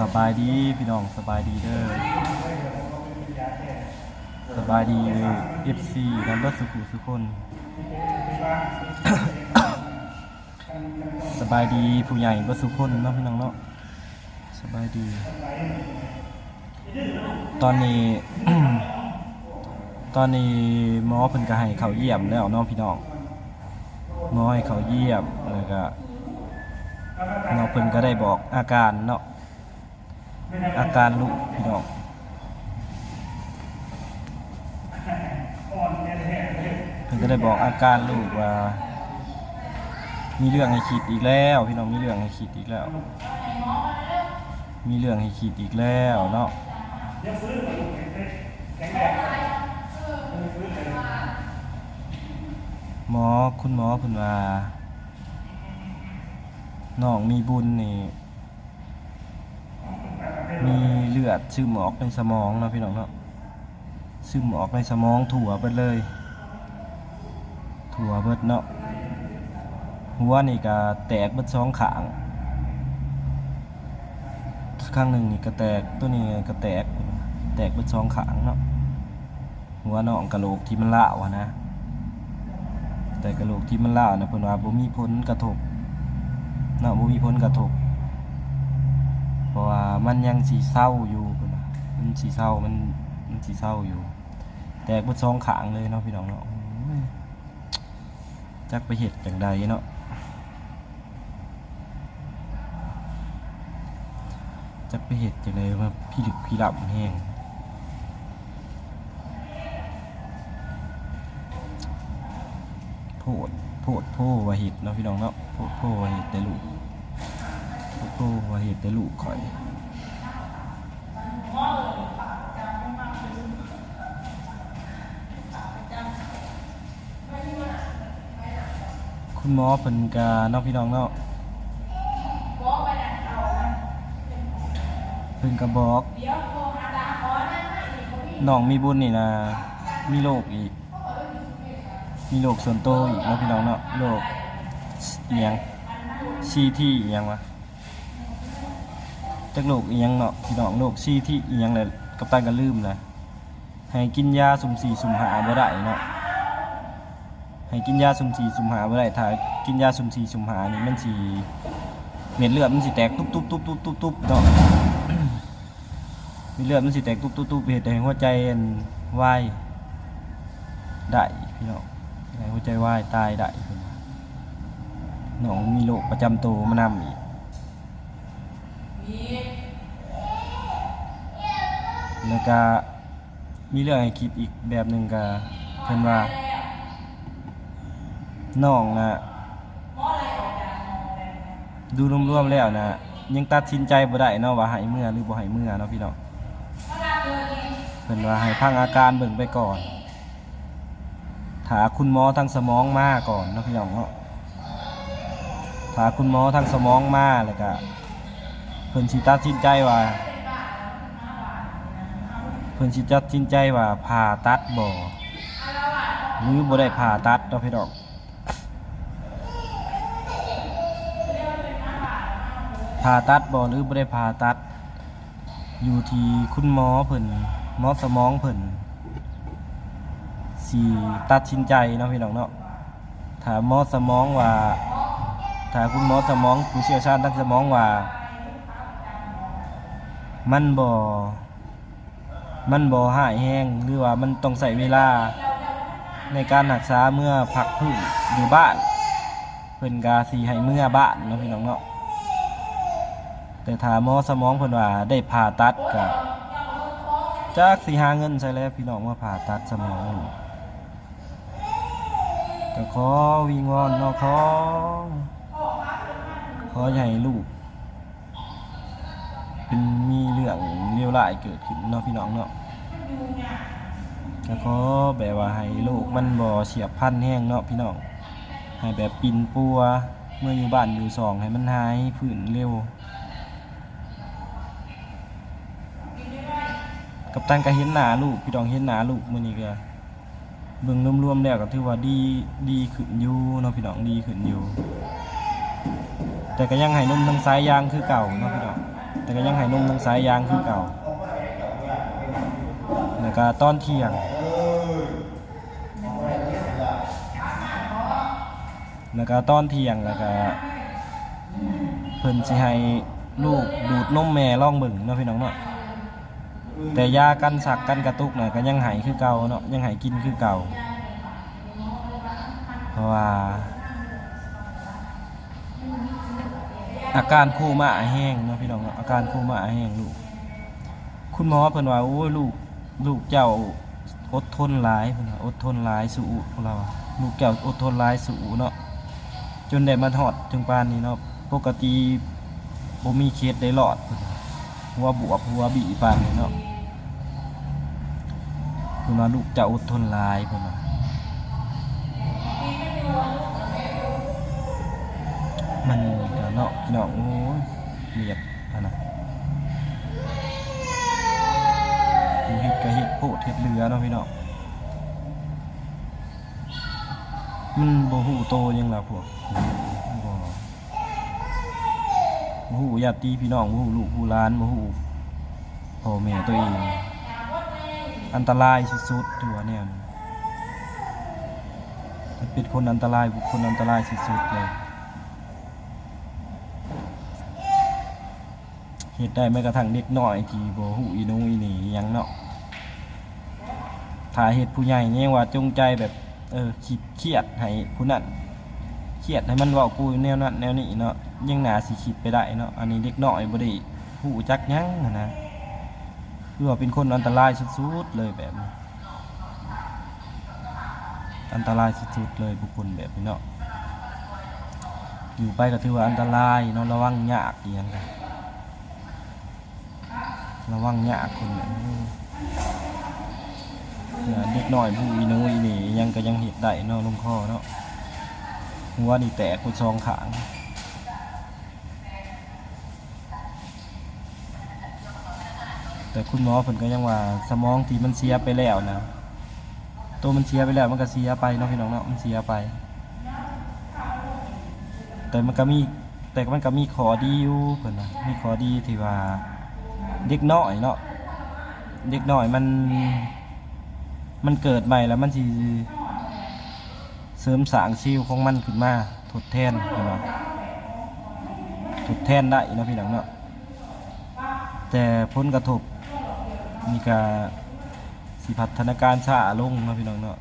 สบายดีพี่น้องสบายดีเด้อสบายดีเอฟซีนัมเบอร์สุขุสุคนสบายดีผู้ใหญ่เบอร์สุกคนเนาะพี่น้องเนาะสบายดี ตอนนี้ ตอนนี้หมอเพิ่นก็ให้เขาเยี่ยมแล้วเนาะพี่น้องหมอให้เขาเยี่ยมแล้วก็ เนาะเพิ่นก็ได้บอกอาการเนาะอาการลูกพี่น้องเพิ่นก็ได้บอกอาการลูกว่า มีเรื่องให้คิดอีกแล้ว พี่น้องมีเรื่องให้คิดอีกแล้ว มีเรื่องให้คิดอีกแล้วเนาะหมอคุณหมอเพิ่นว่า น้องมีบุญนี่ มีเลือดซึมออกในสมองเนาะพี่น้องเนาะซึมออกในสมองถั่วเบิดเลย ถั่วเบิดเนาะหัวนี่ก็แตกเบิดสองขางข้างหนึ่งนี่ก็แตกตัวนี้ก็แตกแตกเบิดสองขางเนาะหัวน้องกระโหลกที่มันละวะนะ แต่กระโหลกที่มันล่านะเพิ่นว่าบ่มีผลกระทบ เนาะบ่มีผลกระทบเพราะว่ามันยังสิเศร้าอยู่มันสิเศร้ามันมันสิเศร้าอยู่ แตกบดสองขางเลยเนาะพี่น้องเนาะจักไปเฮ็ดจังใดเนาะจักไปเฮ็ดจังใดว่าพี่ลึกพี่ลับแห้งโพดโพดโพวาหิตเนาะพี่น้องเนาะโพดโพวาหิตแต่ลูก โพดโพวาหิตแต่ลูกข่อยคุณหมอเพิ่นกาเนาะพี่น้องเนาะเพิ่นก็บอกน้องมีบุญนี่นะมีโรคอีก มีโรคส่วนตัวอีกเนาะพี่น้องเนาะโรคเอียงซีที่เอียงวะ จักโรคเอียงเนาะพี่น้องโรคซีที่เอียงเลยกับตันก็ลืมนะให้กินยาสุ่มสี่สุ่มหาบ่ได้เนาะให้กินยาสุ่มสี่สุ่มหาบ่ได้ถ้ากินยาสุ่มสี่สุ่มหานี่มันสิเม็ดเลือดมันสิแตกตุ๊บตุ๊บตุ๊บตุ๊บตุ๊บตุ๊บเนาะเม็ดเลือดมันสิแตกตุ๊บตุ๊บตุ๊บเฮ็ดให้หัวใจอันวายได้พี่น้องหัวใจวายตายได้พิ่นว่าน้องมีโรคประจำตัวมานำอีก แล้วก็มีเรื่องให้คิดอีกแบบหนึ่งก็เพิ่นว่าน้องนะดูรวมๆแล้วนะยังตัดสินใจบ่ได้เนาะว่าให้เมื่อหรือบ่ให้เมื่อเนาะพี่น้องเพิ่นว่าให้พังอาการเบิ่งไปก่อนถาคุณหมอทางสมองมาก่อนเนาะพี่น้องเนาะถาคุณหมอทางสมองมาแล้วก็ เพิ่นสิตัดสินใจว่า เพิ่นสิตัดสินใจว่าผ่าตัดบ่หรือบ่ได้ผ่าตัดเนาะพี่น้องผ่าตัดบ่หรือบ่ได้ผ่าตัด อยู่ที่คุณหมอเพิ่นหมอสมองเพิ่นสีตัดสินใจเนาะพี่น้องเนาะถามหมอสมองว่าถ้าคุณหมอสมองผู้เชี่ยวชาญทางสมองว่า มันบ่มันบ่หายแห้งหรือว่ามันต้องใส่เวลาในการรักษาเมื่อพักพื้นอยู่บ้านเพิ่นกาสีให้เมื่อบ้านเนาะพี่น้องเนาะแต่ถาหมอสมองเพิ่นว่าได้ผ่าตัดก็จักสิหาเงินใช้แล้วพี่น้องมาผ่าตัดสมองก็ขอวิงวอนเนาะขอขอให้ลูก เป็นมีเรื่องเลวร้ายเกิดขึ้นเนาะพี่น้องเนาะแล้วก็แบบว่าให้ลูกมันบ่เฉียบพันแห้งเนาะพี่น้องให้แบบปินปัวเมื่ออยู่บ้านอยู่สองให้มันหายผื่นเร็ว กับตันก็เห็นหนาลูกพี่น้องเห็นหนาลูกมื้อนี้ก็เบิ่งรวมๆแล้วก็ถือว่าดีดีขึ้นอยู่เนาะพี่น้องดีขึ้นอยู่ แต่ก็ยังให้นมทางสายยางคือเก่าเนาะพี่น้อง แต่ก็ยังให้นมทางสายยางคือเก่าแล้วก็ตอนเที่ยง แล้วก็ตอนเที่ยงแล้วก็เพิ่นสิให้ลูกดูดนมแม่ล่องเบิ่งเนาะพี่น้องเนาะแต่ยากันสักกันกระตุกน่ะก็ยังให้คือเก่าเนาะยังให้กินคือเก่าเพราะว่า อาการโคม่าแห้งเนาะพี่น้องเนาะอาการโคม่าแห้งลูก คุณหมอเพิ่นว่าโอ้ยลูกลูกเจ้าอดทนหลายเพิ่นว่าอดทนหลายสู้เราลูกเจ้าอดทนหลายสู้เนาะจนได้มาทอดถึงปานนี้เนาะปกติบ่มีเคสได้รอดเพิ่นว่าหัวบวบหัวบีปานนี้เนาะเพิ่นว่าลูกเจ้าอดทนหลายเพิ่นว่ามัน เนาะพี่น้องโอ้ยเรียบอันน่ะมีเห็ดกับเห็ดโพดเห็ดเรือเนาะพี่น้องมันบ่หูโตยังล่ะพวกบ่หูญาติพี่น้องบ่หูลูกหูหลานบ่หูพ่อแม่ตัวเอง อันตรายสุดๆถือว่าเนี่ยมันเป็นคนอันตรายบุคคลอันตรายสุดๆเลย เฮ็ดได้แม้กระทั่งเด็กน้อยที่บ่หูอีนงอีนีหยังเนาะถ้าเหตุผู้ใหญ่เนี่ยว่าจงใจแบบเออคิดเครียดให้ผู้นั้นเครียดให้มันเว้ากูแนวนั้นแนวนี้เนาะยังหนาสิคิดไปได้เนาะอันนี้เด็กน้อยบ่ได้ผู้จักยังนะคือว่าเป็นคนอันตรายสุดๆเลยแบบนี้อันตรายสุดๆเลยบุคคลแบบนี้เนาะอยู่ไปก็ถือว่าอันตรายเนาะระวังยากอียังกัน ระวังยากคนนี้เนี่ยเด็กน้อยผู้อีนูอีนี่ยังก็ยังเห็ดได้เนาะลงคอเนาะหัวนี่แตกไปสองขางแต่คุณหมอเพิ่นก็ยังว่าสมองที่มันเสียไปแล้วนะตัวมันเสียไปแล้วมันก็เสียไปเนาะพี่น้องเนาะมันเสียไป แต่มันก็มีแต่มันก็มีขอดีอยู่เพิ่นนะมีขอดีที่ว่า เด็กน้อยเนาะเด็กน้อยมันมันเกิดใหม่แล้วมันสิเสริมสางชีวของมันขึ้นมาทดแทนเนบ่ทดแทนได้เนาะพี่น้องเนาะแต่ผลกระทบมีการสิพัฒนาการช้าลงเนาะพี่น้องเนาะ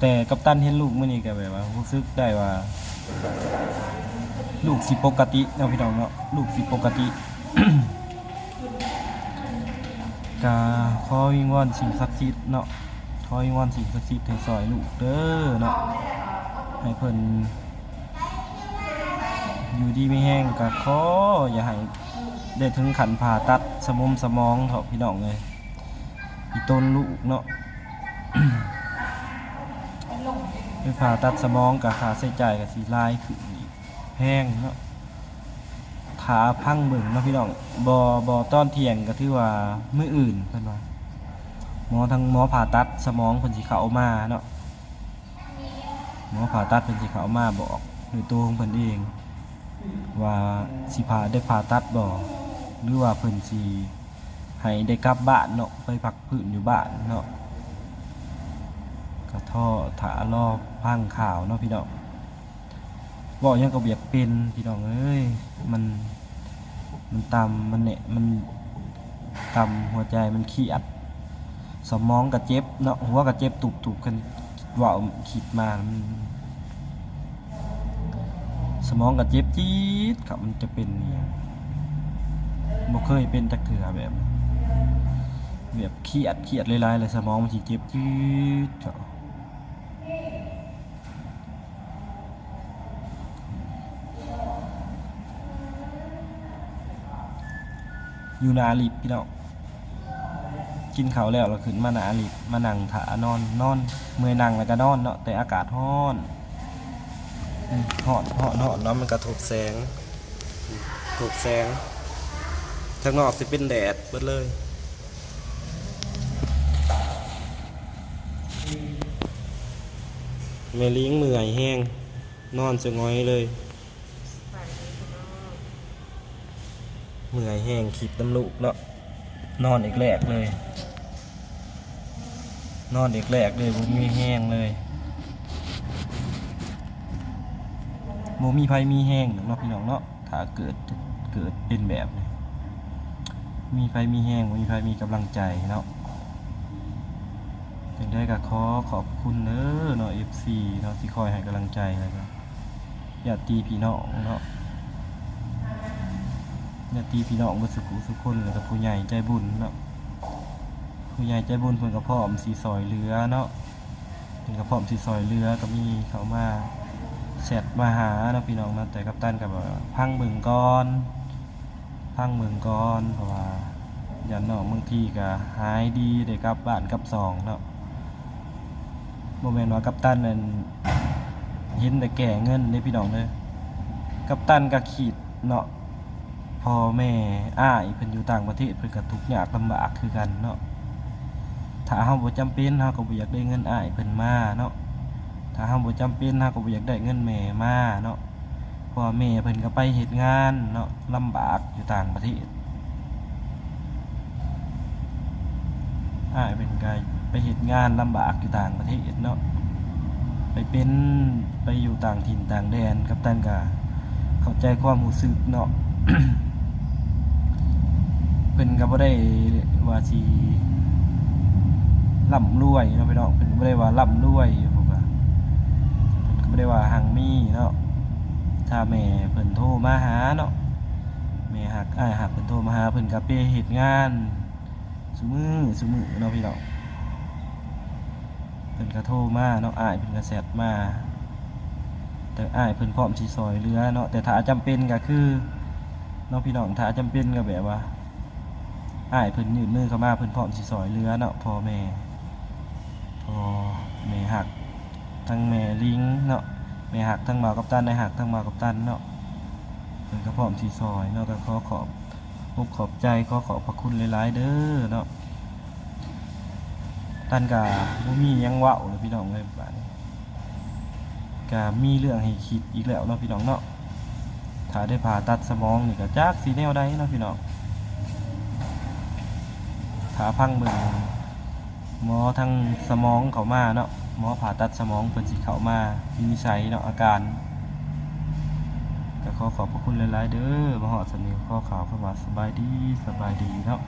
แต่กัปตันเห็นลูกมื้อนี้ก็แบบว่ารู้สึกได้ว่า ลูกสิปกติเนาะพี่น้องเนาะลูกสิปกติ ก็ขอวิงวอนสิ่งศักดิ์สิทธิ์เนาะขอวิงวอนสิ่งศักดิ์สิทธิ์ให้ซอยลูกเด้อเนาะให้เพิ่นอยู่ดีไม่แห้งก็ขออย่าให้ได้ถึงขันผ่าตัดสมองสมองเถอะพี่น้องเลยอีต้นลูกเนาะไปผ่าตัดสมองกับค่าใช้จ่ายกับสีลายขึ้นอีกแพงเนาะ ขาพังเบิ่งเนาะพี่น้องบอบอต้อนเทียงก็ถือว่ามืออื่นเพิ่นว่าหมอทางหมอผ่าตัดสมองเพิ่นสิเข้ามาเนาะหมอผ่าตัดเพิ่นสิเข้ามาบอกด้วยตัวของเพิ่นเอง ว่าสิผ่าได้ผ่าตัดบ่หรือว่าเพิ่นสิให้ได้กลับบ้านเนาะไปพักพื้นอยู่บ้านเนาะก็ท่อถารอพังข่าวเนาะพี่น้องบอกยังก็เบียกเป็นพี่น้องเอ้ยมัน มันต่ำมันเนี่ยมันต่ำหัวใจมันขี้อัด สมองกระเจ็บเนาะหัวกระเจ็บตุบตุบกันว่าคิดมาสมองกระเจ็บจี๊ดครับมันจะเป็นเนี่ยบ่เคยเป็นจักเถื่อแบบแบบเครียดเครียดหลายๆเลยสมองมันสิเจ็บจี๊ดครับ อยู่นาลิบพี่น้องกินเขาแล้วเราขึ้นมานาลิบมานั่งถานอนนอนเมื่อยนั่งแล้วก็นอนเนาะแต่อากาศร้อนร้อนร้อนร้อนเนาะมันกระทบแสงถูกแสงทางนอกสิเป็นแดดเบิดเลยแม่ลิงเมื่อยแห้งนอนจะง้อยเลย เมื่อยแห้งขีดน้ำลูกเนาะนอนอีกแรกเลย นอนอีกแรกเลยบ่มีแห้งเลยบ่มีไผมีแห้งเนาะพี่น้องเนาะถ้าเกิดเกิดเป็นแบบนี้มีไผมีแห้งมีไผมีกำลังใจเนาะจังได้ก็ขอขอบคุณเด้อเนาะ FC เนาะที่คอยให้กำลังใจแล้วก็ญาติพี่น้องเนาะ ญาติพี่น้องบ่สุขุสุขคนแล้วก็ผู้ใหญ่ใจบุญเนาะผู้ใหญ่ใจบุญเพิ่นก็พร้อมสิซอยเหลือเนาะเพิ่นก็พร้อมสิซอยเหลือก็มีเขามาแชทมาหาเนาะพี่น้องนาะแต่กัปตันก็บพังเบิ่งก่อนพังเบิ่งก่อนเพราะว่ายันน้องบางทีก็หายดีได้กลับบ้านกลับซองเนาะบ่แม่นว่ากัปตันนั่นเห็นแต่แก่เงินเด้พี่น้องเด้อกัปตันก็ขีดเนาะ พ่อแม่อ้ายเพิ่นอยู่ต่างประเทศเพิ่นก็ทุกข์ยากลำบากคือกันเนาะถ้าเฮาบ่จำเป็นเฮาก็บ่อยากได้เงินอ้ายเพิ่นมาเนาะถ้าเฮาบ่จำเป็นเฮาก็บ่อยากได้เงินแม่มาเนาะเพราะว่าแม่เพิ่นก็ไปเฮ็ดงานเนาะลำบากอยู่ต่างประเทศอ้ายเพิ่นก็ไปเฮ็ดงานลำบากอยู่ต่างประเทศเนาะไปเป็นไปอยู่ต่างถิ่นต่างแดนกับตันก็เข้าใจความรู้สึกเนาะ เพิ่นก็บ่ได้ว่าสิร่ำรวยเนาะพี่น้องเพิ่นก็บ่ได้ว่าร่ำรวยผมว่าเพิ่นก็บ่ได้ว่าหังมีเนาะถ้าแม่เพิ่นโทรมาหาเนาะแม่ฮักอ้ายฮักเพิ่นโทรมาหาเพิ่นก็ไปเฮ็ดงานซุมื้อซุมื้อเนาะพี่น้องเพิ่นก็โทรมาเนาะอ้ายเพิ่นก็แชทมาแต่อ้ายเพิ่นพร้อมสิซอยเหลือเนาะแต่ถ้าจำเป็นก็คือเนาะพี่น้องถ้าจำเป็นก็แบบว่า อ้ายเพิ่นยื่นมือเข้ามาเพิ่นพร้อมสิซอยเรือเนาะพ่อแม่พ่อแม่หักทั้งแม่ลิงเนาะแม่หักทั้งบ่าวกับตันได้หักทั้งบ่าวกับตันเนาะเพิ่นก็พร้อมสิซอยเนาะก็ขอขอบอกขอบใจขอขอบพระคุณหลายๆเด้อเนาะตันก็บ่มียังเว้าเลยพี่น้องเอ้ยบัดนี้ก็มีเรื่องให้คิดอีกแล้วเนาะพี่น้องเนาะถ้าได้ผ่าตัดสมองนี่ก็จักสิแนวใดเนาะพี่น้อง ขาพังเบิ่งหมอทั้งสมองเขามาเนาะหมอผ่าตัดสมองเพิ่นสิเข้ามาวินิจฉัยเนาะอาการก็ขอขอบพระคุณหลายๆเด้อมาหอดสนิทข้อข่าวเข้ามาสบายดีสบายดีเนาะ